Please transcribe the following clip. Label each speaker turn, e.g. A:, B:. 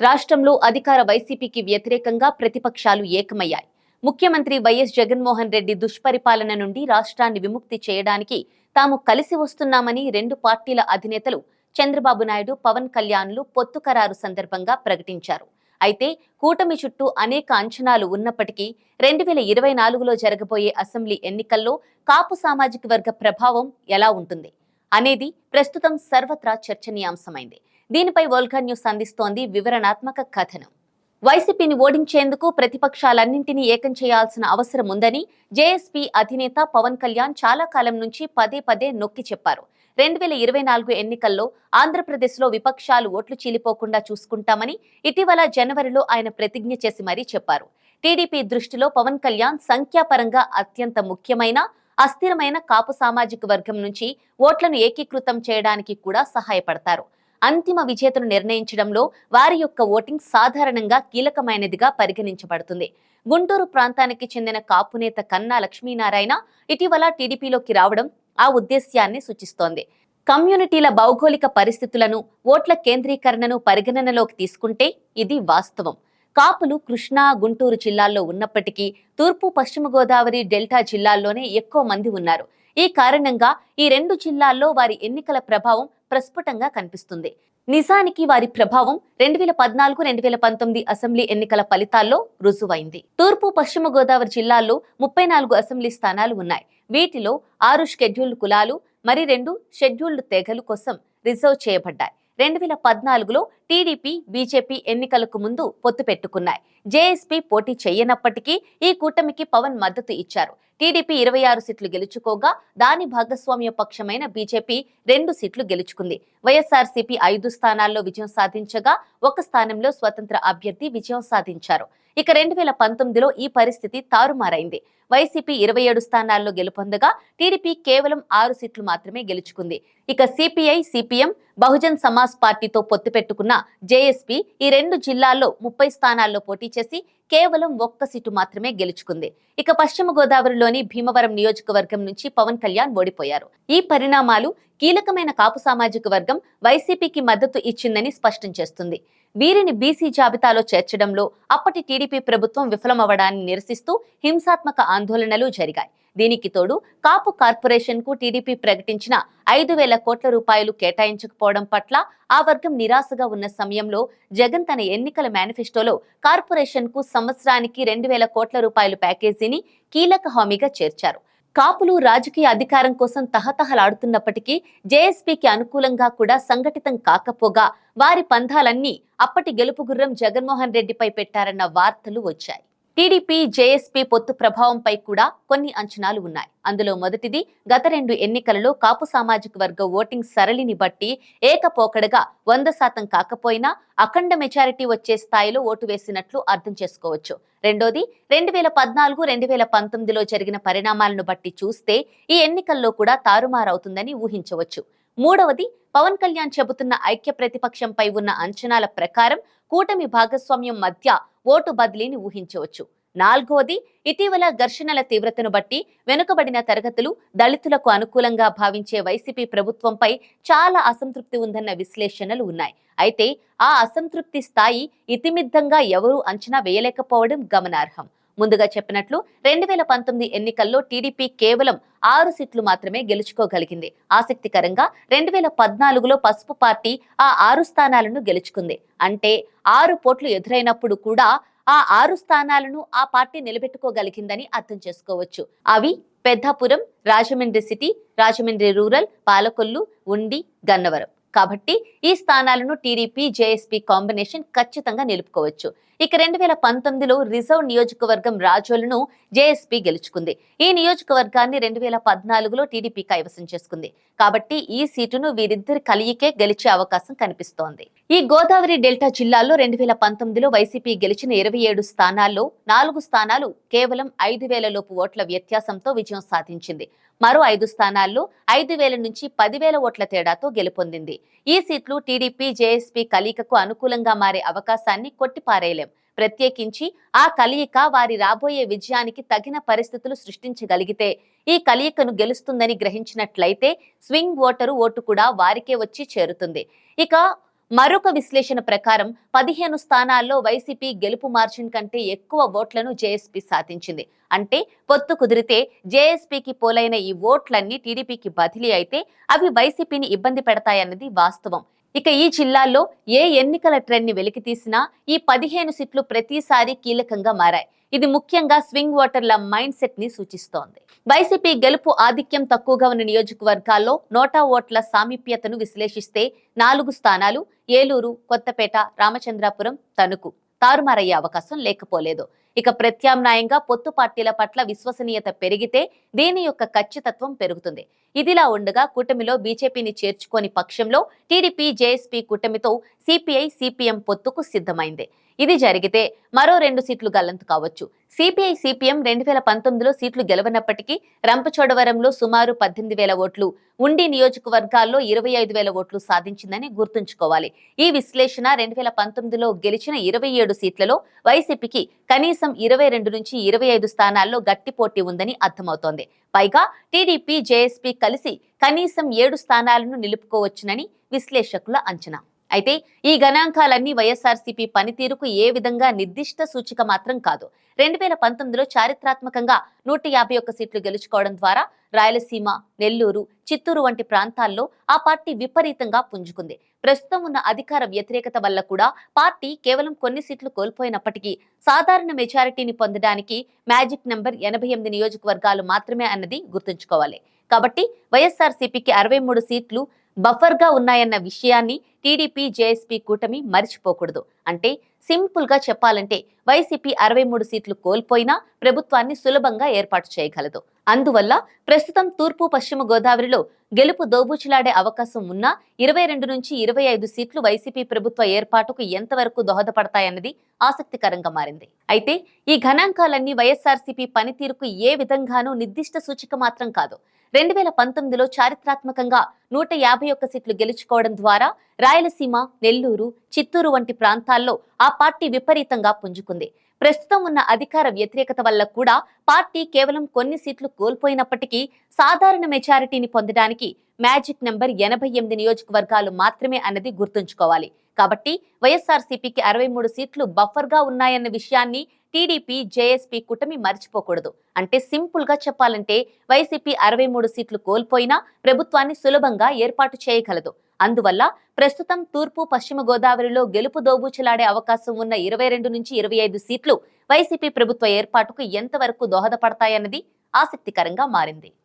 A: రాష్ట్రంలో అధికార వైసీపీకి వ్యతిరేకంగా ప్రతిపక్షాలు ఏకమయ్యాయి. ముఖ్యమంత్రి వైఎస్ జగన్మోహన్ రెడ్డి దుష్పరిపాలన నుండి రాష్ట్రాన్ని విముక్తి చేయడానికి తాము కలిసి వస్తున్నామని రెండు పార్టీల అధినేతలు చంద్రబాబు నాయుడు పవన్ కళ్యాణ్లు పొత్తు ఖరారు సందర్భంగా ప్రకటించారు. అయితే కూటమి చుట్టూ అనేక అంచనాలు ఉన్నప్పటికీ రెండు వేల ఇరవై నాలుగులో జరగబోయే అసెంబ్లీ ఎన్నికల్లో కాపు సామాజిక వర్గ ప్రభావం ఎలా ఉంటుంది అనేది ప్రస్తుతం సర్వత్రా చర్చనీయాంశమైంది. దీనిపై వోల్గా న్యూస్ అందిస్తోంది వివరణాత్మక కథనం. వైసీపీని ఓడించేందుకు ప్రతిపక్షాలన్నింటినీ ఏకం చేయాల్సిన అవసరం ఉందని జేఎస్పీ అధినేత పవన్ కళ్యాణ్ చాలా కాలం నుంచి పదే పదే నొక్కి చెప్పారు. రెండు వేల ఇరవై నాలుగు ఎన్నికల్లో ఆంధ్రప్రదేశ్లో విపక్షాలు ఓట్లు చీలిపోకుండా చూసుకుంటామని ఇటీవల జనవరిలో ఆయన ప్రతిజ్ఞ చేసి మరీ చెప్పారు. టీడీపీ దృష్టిలో పవన్ కళ్యాణ్ సంఖ్యాపరంగా అత్యంత ముఖ్యమైన అస్థిరమైన కాపు సామాజిక వర్గం నుంచి ఓట్లను ఏకీకృతం చేయడానికి కూడా సహాయపడతారు. అంతిమ విజేతను నిర్ణయించడంలో వారి యొక్క ఓటింగ్ సాధారణంగా కీలకమైనదిగా పరిగణించబడుతుంది. గుంటూరు ప్రాంతానికి చెందిన కాపు నేత కన్నా లక్ష్మీనారాయణ ఇటీవల టీడీపీలోకి రావడం ఆ ఉద్దేశ్యాన్ని సూచిస్తోంది. కమ్యూనిటీల భౌగోళిక పరిస్థితులను ఓట్ల కేంద్రీకరణను పరిగణనలోకి తీసుకుంటే ఇది వాస్తవం. కాపులు కృష్ణా గుంటూరు జిల్లాల్లో ఉన్నప్పటికీ తూర్పు పశ్చిమ గోదావరి డెల్టా జిల్లాల్లోనే ఎక్కువ మంది ఉన్నారు. ఈ కారణంగా ఈ రెండు జిల్లాల్లో వారి ఎన్నికల ప్రభావం ప్రస్ఫుటంగా కనిపిస్తుంది. నిజానికి వారి ప్రభావం రెండు వేల పద్నాలుగు రెండు వేల పంతొమ్మిది అసెంబ్లీ ఎన్నికల ఫలితాల్లో రుజువైంది. తూర్పు పశ్చిమ గోదావరి జిల్లాల్లో ముప్పై నాలుగు అసెంబ్లీ స్థానాలు ఉన్నాయి. వీటిలో ఆరు షెడ్యూల్డ్ కులాలు మరి రెండు షెడ్యూల్డ్ తెగలు కోసం రిజర్వ్ చేయబడ్డాయి. రెండు వేల పద్నాలుగులో టీడీపీ బీజేపీ ఎన్నికలకు ముందు పొత్తు పెట్టుకున్నాయి. జేఎస్పీ పోటీ చేయనప్పటికీ ఈ కూటమికి పవన్ మద్దతు ఇచ్చారు. టీడీపీ ఇరవై ఆరు సీట్లు గెలుచుకోగా దాని భాగస్వామ్య పక్షమైన బీజేపీ రెండు సీట్లు గెలుచుకుంది. వైఎస్ఆర్సీపీ ఐదు స్థానాల్లో విజయం సాధించగా ఒక స్థానంలో స్వతంత్ర అభ్యర్థి విజయం సాధించారు. ఇక రెండు వేల పంతొమ్మిదిలో ఈ పరిస్థితి తారుమారైంది. వైసీపీ ఇరవై ఏడు స్థానాల్లో గెలుపొందగా టీడీపీ కేవలం ఆరు సీట్లు మాత్రమే గెలుచుకుంది. ఇక సిపిఐ సిపిఎం బహుజన్ సమాజ్ పార్టీతో పొత్తు పెట్టుకున్న జేఎస్పీ ఈ రెండు జిల్లాల్లో ముప్పై స్థానాల్లో పోటీ చేసి కేవలం ఒక్క సీటు మాత్రమే గెలుచుకుంది. ఇక పశ్చిమ గోదావరిలోని భీమవరం నియోజకవర్గం నుంచి పవన్ కళ్యాణ్ ఓడిపోయారు. ఈ పరిణామాలు కీలకమైన కాపు సామాజిక వర్గం వైసీపీకి మద్దతు ఇచ్చిందని స్పష్టం చేస్తుంది. వీరిని బీసీ జాబితాలో చేర్చడంలో అప్పటి టీడీపీ ప్రభుత్వం విఫలమవ్వడాన్ని నిరసిస్తూ హింసాత్మక ఆందోళనలు జరిగాయి. దీనికి తోడు కాపు కార్పొరేషన్కు టీడీపీ ప్రకటించిన ఐదు వేల కోట్ల రూపాయలు కేటాయించకపోవడం పట్ల ఆ వర్గం నిరాశగా ఉన్న సమయంలో జగన్ తన ఎన్నికల మేనిఫెస్టోలో కార్పొరేషన్కు సంవత్సరానికి రెండు వేల కోట్ల రూపాయల ప్యాకేజీని కీలక హామీగా చేర్చారు. కాపులు రాజకీయ అధికారం కోసం తహతహలాడుతున్నప్పటికీ జేఎస్పీకి అనుకూలంగా కూడా సంఘటితం కాకపోగా వారి పంధాలన్నీ అప్పటి గెలుపు గుర్రం జగన్మోహన్ రెడ్డిపై పెట్టారన్న వార్తలు వచ్చాయి. టీడీపీ జేఎస్పీ పొత్తు ప్రభావంపై కూడా కొన్ని అంచనాలు ఉన్నాయి. అందులో మొదటిది గత రెండు ఎన్నికలలో కాపు సామాజిక వర్గ ఓటింగ్ సరళిని బట్టి ఏకపోకడగా వంద శాతం కాకపోయినా అఖండ మెజారిటీ వచ్చే స్థాయిలో ఓటు వేసినట్లు అర్థం చేసుకోవచ్చు. రెండోది రెండు వేల పద్నాలుగు రెండు వేల పంతొమ్మిదిలో జరిగిన పరిణామాలను బట్టి చూస్తే ఈ ఎన్నికల్లో కూడా తారుమారవుతుందని ఊహించవచ్చు. మూడవది పవన్ కళ్యాణ్ చెబుతున్న ఐక్య ప్రతిపక్షంపై ఉన్న అంచనాల ప్రకారం కూటమి భాగస్వామ్యం మధ్య ఓటు బదిలీని ఊహించవచ్చు. నాలుగవది ఇటీవల ఘర్షణల తీవ్రతను బట్టి వెనుకబడిన తరగతులు దళితులకు అనుకూలంగా భావించే వైసీపీ ప్రభుత్వంపై చాలా అసంతృప్తి ఉందన్న విశ్లేషణలు ఉన్నాయి. అయితే ఆ అసంతృప్తి స్థాయి ఇతిమిద్దంగా ఎవరూ అంచనా వేయలేకపోవడం గమనార్హం. ముందుగా చెప్పినట్లు రెండు వేల పంతొమ్మిది ఎన్నికల్లో టీడీపీ కేవలం ఆరు సీట్లు మాత్రమే గెలుచుకోగలిగింది. ఆసక్తికరంగా రెండు వేల పద్నాలుగులో పసుపు పార్టీ ఆ ఆరు స్థానాలను గెలుచుకుంది. అంటే ఆరు పోట్లు ఎదురైనప్పుడు కూడా ఆ ఆరు స్థానాలను ఆ పార్టీ నిలబెట్టుకోగలిగిందని అర్థం చేసుకోవచ్చు. అవి పెద్దాపురం రాజమండ్రి సిటీ రాజమండ్రి రూరల్ పాలకొల్లు ఉండి గన్నవరం. కాబట్టి ఈ స్థానాలను టీడీపీ జేఎస్పీ కాంబినేషన్ ఖచ్చితంగా నిలుపుకోవచ్చు. ఇక రెండు వేల పంతొమ్మిదిలో రిజర్వ్ నియోజకవర్గం రాజోలను జేఎస్పీ గెలుచుకుంది. ఈ నియోజకవర్గాన్ని రెండు వేల పద్నాలుగులో టీడీపీ కైవసం చేసుకుంది. కాబట్టి ఈ సీటును వీరిద్దరి కలియికే గెలిచే అవకాశం కనిపిస్తోంది. ఈ గోదావరి డెల్టా జిల్లాల్లో రెండు వేల పంతొమ్మిదిలో వైసీపీ గెలిచిన ఇరవై ఏడు స్థానాల్లో నాలుగు స్థానాలు కేవలం ఐదు వేల లోపు ఓట్ల వ్యత్యాసంతో విజయం సాధించింది. మరో ఐదు స్థానాల్లో ఐదు వేల నుంచి పదివేల ఓట్ల తేడాతో గెలుపొందింది. ఈ సీట్లు టీడీపీ జేఎస్పీ కలయికకు అనుకూలంగా మారే అవకాశాన్ని కొట్టిపారేయలేం. ప్రత్యేకించి ఆ కలయిక వారి రాబోయే విజయానికి తగిన పరిస్థితులు సృష్టించగలిగితే ఈ కలయికను గెలుస్తుందని గ్రహించినట్లయితే స్వింగ్ ఓటరు ఓటు కూడా వారికే వచ్చి చేరుతుంది. ఇక మరొక విశ్లేషణ ప్రకారం పదిహేను స్థానాల్లో వైసీపీ గెలుపు మార్జిన్ కంటే ఎక్కువ ఓట్లను జేఎస్పీ సాధించింది. అంటే పొత్తు కుదిరితే జేఎస్పీకి పోలైన ఈ ఓట్లన్నీ టీడీపీకి బదిలీ అయితే అవి వైసీపీని ఇబ్బంది పెడతాయన్నది వాస్తవం. ఇక ఈ జిల్లాల్లో ఏ ఎన్నికల ట్రెండ్ని వెలికితీసినా ఈ పదిహేను సీట్లు ప్రతిసారి కీలకంగా మారాయి. ఇది ముఖ్యంగా స్వింగ్ ఓటర్ల మైండ్ సెట్ని సూచిస్తోంది. వైసీపీ గెలుపు ఆధిక్యం తక్కువగా ఉన్న నియోజకవర్గాల్లో నోటా ఓట్ల సామీప్యతను విశ్లేషిస్తే నాలుగు స్థానాలు ఏలూరు కొత్తపేట రామచంద్రాపురం తణుకు. తారుమారయ్యే అవకాశం లేకపోలేదు. ఇక ప్రత్యామ్నాయంగా పొత్తు పార్టీల పట్ల విశ్వసనీయత పెరిగితే దీని యొక్క ఖచ్చితత్వం పెరుగుతుంది? ఇదిలా ఉండగా కూటమిలో బీజేపీని చేర్చుకోని పక్షంలో టీడీపీ జేఎస్పీ కూటమితో సిపిఐ సిపిఎం పొత్తుకు సిద్ధమైంది. ఇది జరిగితే మరో రెండు సీట్లు గల్లంతు కావచ్చు. సిపిఐ సిపిఎం రెండు వేల పంతొమ్మిదిలో సీట్లు గెలవనప్పటికీ రంపచోడవరంలో సుమారు పద్దెనిమిది వేల ఓట్లు ఉండి నియోజకవర్గాల్లో ఇరవై ఐదు వేల ఓట్లు సాధించిందని గుర్తుంచుకోవాలి. ఈ విశ్లేషణ రెండు వేల పంతొమ్మిదిలో గెలిచిన ఇరవై ఏడు సీట్లలో వైసీపీకి కనీసం ఇరవై రెండు నుంచి ఇరవై ఐదు స్థానాల్లో గట్టి పోటీ ఉందని అర్థమవుతోంది. పైగా టీడీపీ జేఎస్పీ కలిసి కనీసం ఏడు స్థానాలను నిలుపుకోవచ్చునని విశ్లేషకుల అంచనా. అయితే ఈ గణాంకాలన్నీ వైఎస్ఆర్సీపీ పనితీరుకు ఏ విధంగా నిర్దిష్ట సూచిక మాత్రం కాదు. రెండు వేల పంతొమ్మిదిలో చారిత్రాత్మకంగా నూట యాభై ఒక్క సీట్లు గెలుచుకోవడం ద్వారా రాయలసీమ నెల్లూరు చిత్తూరు వంటి ప్రాంతాల్లో ఆ పార్టీ విపరీతంగా పుంజుకుంది. ప్రస్తుతం ఉన్న అధికార వ్యతిరేకత వల్ల కూడా పార్టీ కేవలం కొన్ని సీట్లు కోల్పోయినప్పటికీ సాధారణ మెజారిటీని పొందడానికి మ్యాజిక్ నెంబర్ ఎనభై ఎనిమిది నియోజకవర్గాలు మాత్రమే అన్నది గుర్తుంచుకోవాలి. కాబట్టి వైఎస్ఆర్సీపీకి అరవై మూడు సీట్లు బఫర్గా ఉన్నాయన్న విషయాన్ని టీడీపీ జేఎస్పీ కూటమి మరిచిపోకూడదు. అంటే సింపుల్గా చెప్పాలంటే వైసీపీ అరవై మూడు సీట్లు కోల్పోయినా ప్రభుత్వాన్ని సులభంగా ఏర్పాటు చేయగలదు. అందువల్ల ప్రస్తుతం తూర్పు పశ్చిమ గోదావరిలో గెలుపు దోబూచులాడే అవకాశం ఉన్నా ఇరవై రెండు నుంచి ఇరవై ఐదు సీట్లు వైసీపీ ప్రభుత్వ ఏర్పాటుకు ఎంతవరకు దోహదపడతాయన్నది ఆసక్తికరంగా మారింది. అయితే ఈ గణాంకాలన్నీ వైఎస్ఆర్సీపీ పనితీరుకు ఏ విధంగానూ నిర్దిష్ట సూచిక మాత్రం కాదు. రెండు వేల పంతొమ్మిదిలో చారిత్రాత్మకంగా నూట యాభై ఒక్క సీట్లు గెలుచుకోవడం ద్వారా రాయలసీమ నెల్లూరు చిత్తూరు వంటి ప్రాంతాల్లో ఆ పార్టీ విపరీతంగా పుంజుకుంది. ప్రస్తుతం ఉన్న అధికార వ్యతిరేకత వల్ల కూడా పార్టీ కేవలం కొన్ని సీట్లు కోల్పోయినప్పటికీ సాధారణ మెజారిటీని పొందడానికి మ్యాజిక్ నెంబర్ ఎనభై ఎనిమిది నియోజకవర్గాలు మాత్రమే అన్నది గుర్తుంచుకోవాలి. కాబట్టి వైఎస్ఆర్సీపీకి అరవై మూడు సీట్లు బఫర్గా ఉన్నాయన్న విషయాన్ని టీడీపీ జేఎస్పీ కూటమి మర్చిపోకూడదు. అంటే సింపుల్గా చెప్పాలంటే వైసీపీ అరవై మూడు సీట్లు కోల్పోయినా ప్రభుత్వాన్ని సులభంగా ఏర్పాటు చేయగలదు. అందువల్ల ప్రస్తుతం తూర్పు పశ్చిమ గోదావరిలో గెలుపు దోబూచలాడే అవకాశం ఉన్న ఇరవై రెండు నుంచి ఇరవై ఐదు సీట్లు వైసీపీ ప్రభుత్వ ఏర్పాటుకు ఎంతవరకు దోహదపడతాయన్నది ఆసక్తికరంగా మారింది.